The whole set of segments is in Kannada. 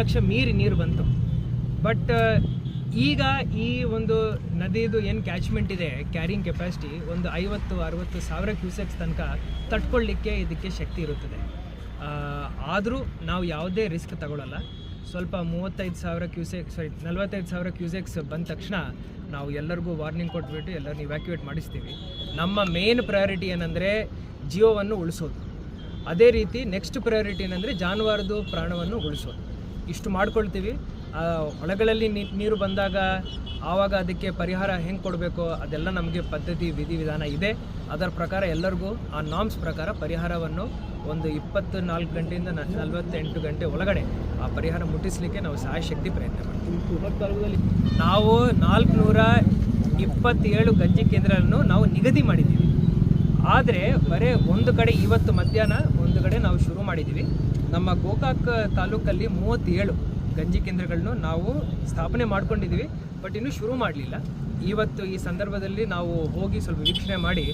ಲಕ್ಷ ಮೀರಿ ನೀರು ಬಂತು. ಬಟ್ ಈಗ ಈ ಒಂದು ನದಿದು ಏನು ಕ್ಯಾಚ್ಮೆಂಟ್ ಇದೆ ಕ್ಯಾರಿಂಗ್ ಕೆಪಾಸಿಟಿ ಒಂದು ಐವತ್ತು, ಅರವತ್ತು ಸಾವಿರ ಕ್ಯೂಸೆಕ್ಸ್ ತನಕ ತಟ್ಕೊಳ್ಳಿಕ್ಕೆ ಇದಕ್ಕೆ ಶಕ್ತಿ ಇರುತ್ತದೆ. ಆದರೂ ನಾವು ಯಾವುದೇ ರಿಸ್ಕ್ ತಗೊಳ್ಳಲ್ಲ ಸ್ವಲ್ಪ ಮೂವತ್ತೈದು ಸಾವಿರ ಕ್ಯೂಸೆಕ್ ಸಾರಿ ನಲ್ವತ್ತೈದು ಸಾವಿರ ಕ್ಯೂಸೆಕ್ಸ್ ಬಂದ ತಕ್ಷಣ ನಾವು ಎಲ್ಲರಿಗೂ ವಾರ್ನಿಂಗ್ ಕೊಟ್ಬಿಟ್ಟು ಎಲ್ಲರನ್ನ ಇವ್ಯಾಕ್ಯುವೇಟ್ ಮಾಡಿಸ್ತೀವಿ. ನಮ್ಮ ಮೇನ್ ಪ್ರಯಾರಿಟಿ ಏನಂದರೆ ಜಿಯೋವನ್ನು ಉಳಿಸೋದು. ಅದೇ ರೀತಿ ನೆಕ್ಸ್ಟ್ ಪ್ರಯಾರಿಟಿ ಏನಂದರೆ ಜಾನುವಾರದು ಪ್ರಾಣವನ್ನು ಉಳಿಸೋದು ಇಷ್ಟು ಮಾಡ್ಕೊಳ್ತೀವಿ. ಹೊಲಗಳಲ್ಲಿ ನೀರು ಬಂದಾಗ ಆವಾಗ ಅದಕ್ಕೆ ಪರಿಹಾರ ಹೆಂಗೆ ಕೊಡಬೇಕು? ಅದೆಲ್ಲ ನಮಗೆ ಪದ್ಧತಿ ವಿಧಿವಿಧಾನ ಇದೆ. ಅದರ ಪ್ರಕಾರ ಎಲ್ಲರಿಗೂ ಆ ನಾಮ್ಸ್ ಪ್ರಕಾರ ಪರಿಹಾರವನ್ನು ಒಂದು ಇಪ್ಪತ್ತು ನಾಲ್ಕು ಗಂಟೆಯಿಂದ ನಲವತ್ತೆಂಟು ಗಂಟೆ ಒಳಗಡೆ ಆ ಪರಿಹಾರ ಮುಟ್ಟಿಸಲಿಕ್ಕೆ ನಾವು ಸಹಾಯಶಕ್ತಿ ಪ್ರಯತ್ನ ಮಾಡ್ತೀವಿ. ನಾವು ನಾಲ್ಕುನೂರ ಇಪ್ಪತ್ತೇಳು ಗಂಜಿ ಕೇಂದ್ರಗಳನ್ನು ನಾವು ನಿಗದಿ ಮಾಡಿದ್ದೀವಿ. ಆದರೆ ಬರೀ ಒಂದು ಕಡೆ ಇವತ್ತು ಮಧ್ಯಾಹ್ನ, ಒಂದು ಕಡೆ ನಾವು ಶುರು ಮಾಡಿದ್ದೀವಿ ನಮ್ಮ ಗೋಕಾಕ್ ತಾಲೂಕಲ್ಲಿ ಮೂವತ್ತೇಳು ಗಂಜಿ ಕೇಂದ್ರಗಳನ್ನು ನಾವು ಸ್ಥಾಪನೆ ಮಾಡ್ಕೊಂಡಿದ್ದೀವಿ ಬಟ್ ಇನ್ನೂ ಶುರು ಮಾಡಲಿಲ್ಲ. ಇವತ್ತು ಈ ಸಂದರ್ಭದಲ್ಲಿ ನಾವು ಹೋಗಿ ಸ್ವಲ್ಪ ವೀಕ್ಷಣೆ ಮಾಡಿ,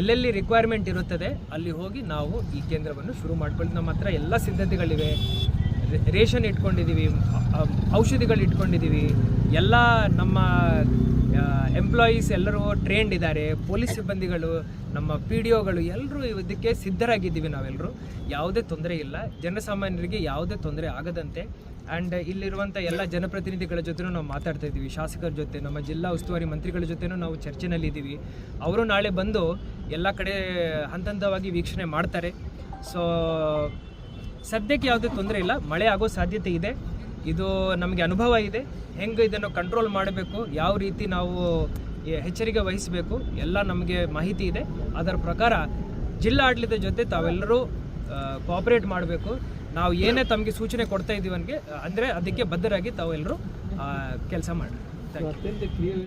ಎಲ್ಲೆಲ್ಲಿ ರಿಕ್ವೈರ್ಮೆಂಟ್ ಇರುತ್ತದೆ, ಅಲ್ಲಿ ಹೋಗಿ ನಾವು ಈ ಕೇಂದ್ರವನ್ನು ಶುರು ಮಾಡ್ಕೊಳ್ಳಿ. ನಮ್ಮ ಹತ್ರ ಎಲ್ಲ ಸಿದ್ಧತೆಗಳಿವೆ. ರೇಷನ್ ಇಟ್ಕೊಂಡಿದ್ದೀವಿ ಔಷಧಿಗಳು ಇಟ್ಕೊಂಡಿದ್ದೀವಿ. ಎಲ್ಲ ನಮ್ಮ ಎಂಪ್ಲಾಯೀಸ್ ಎಲ್ಲರೂ ಟ್ರೈನ್ಡ್ ಇದ್ದಾರೆ. ಪೊಲೀಸ್ ಸಿಬ್ಬಂದಿಗಳು, ನಮ್ಮ ಪಿ ಡಿ ಒಗಳು ಎಲ್ಲರೂ ಇದಕ್ಕೆ ಸಿದ್ಧರಾಗಿದ್ದೀವಿ ನಾವೆಲ್ಲರೂ ಯಾವುದೇ ತೊಂದರೆ ಇಲ್ಲ. ಜನಸಾಮಾನ್ಯರಿಗೆ ಯಾವುದೇ ತೊಂದರೆ ಆಗದಂತೆ. ಆ್ಯಂಡ್ ಇಲ್ಲಿರುವಂಥ ಎಲ್ಲ ಜನಪ್ರತಿನಿಧಿಗಳ ಜೊತೆನೂ ನಾವು ಮಾತಾಡ್ತಾ ಇದ್ದೀವಿ. ಶಾಸಕರ ಜೊತೆ, ನಮ್ಮ ಜಿಲ್ಲಾ ಉಸ್ತುವಾರಿ ಮಂತ್ರಿಗಳ ಜೊತೆನೂ ನಾವು ಚರ್ಚೆನಲ್ಲಿದ್ದೀವಿ. ಅವರು ನಾಳೆ ಬಂದು ಎಲ್ಲ ಕಡೆ ಹಂತ ಹಂತವಾಗಿ ವೀಕ್ಷಣೆ ಮಾಡ್ತಾರೆ. ಸೊ ಸದ್ಯಕ್ಕೆ ಯಾವುದೇ ತೊಂದರೆ ಇಲ್ಲ. ಮಳೆ ಆಗೋ ಸಾಧ್ಯತೆ ಇದೆ. ಇದು ನಮಗೆ ಅನುಭವ ಇದೆ. ಹೆಂಗೆ ಇದನ್ನು ಕಂಟ್ರೋಲ್ ಮಾಡಬೇಕು, ಯಾವ ರೀತಿ ನಾವು ಎಚ್ಚರಿಕೆ ವಹಿಸಬೇಕು, ಎಲ್ಲ ನಮಗೆ ಮಾಹಿತಿ ಇದೆ. ಅದರ ಪ್ರಕಾರ ಜಿಲ್ಲಾ ಆಡಳಿತ ಜೊತೆ ತಾವೆಲ್ಲರೂ ಕೋಆಪರೇಟ್ ಮಾಡಬೇಕು. ನಾವು ಏನೇ ತಮಗೆ ಸೂಚನೆ ಕೊಡ್ತಾ ಇದ್ದೀವನ್ಗೆ ಅಂದರೆ ಅದಕ್ಕೆ ಬದ್ಧರಾಗಿ ತಾವೆಲ್ಲರೂ ಕೆಲಸ ಮಾಡಿ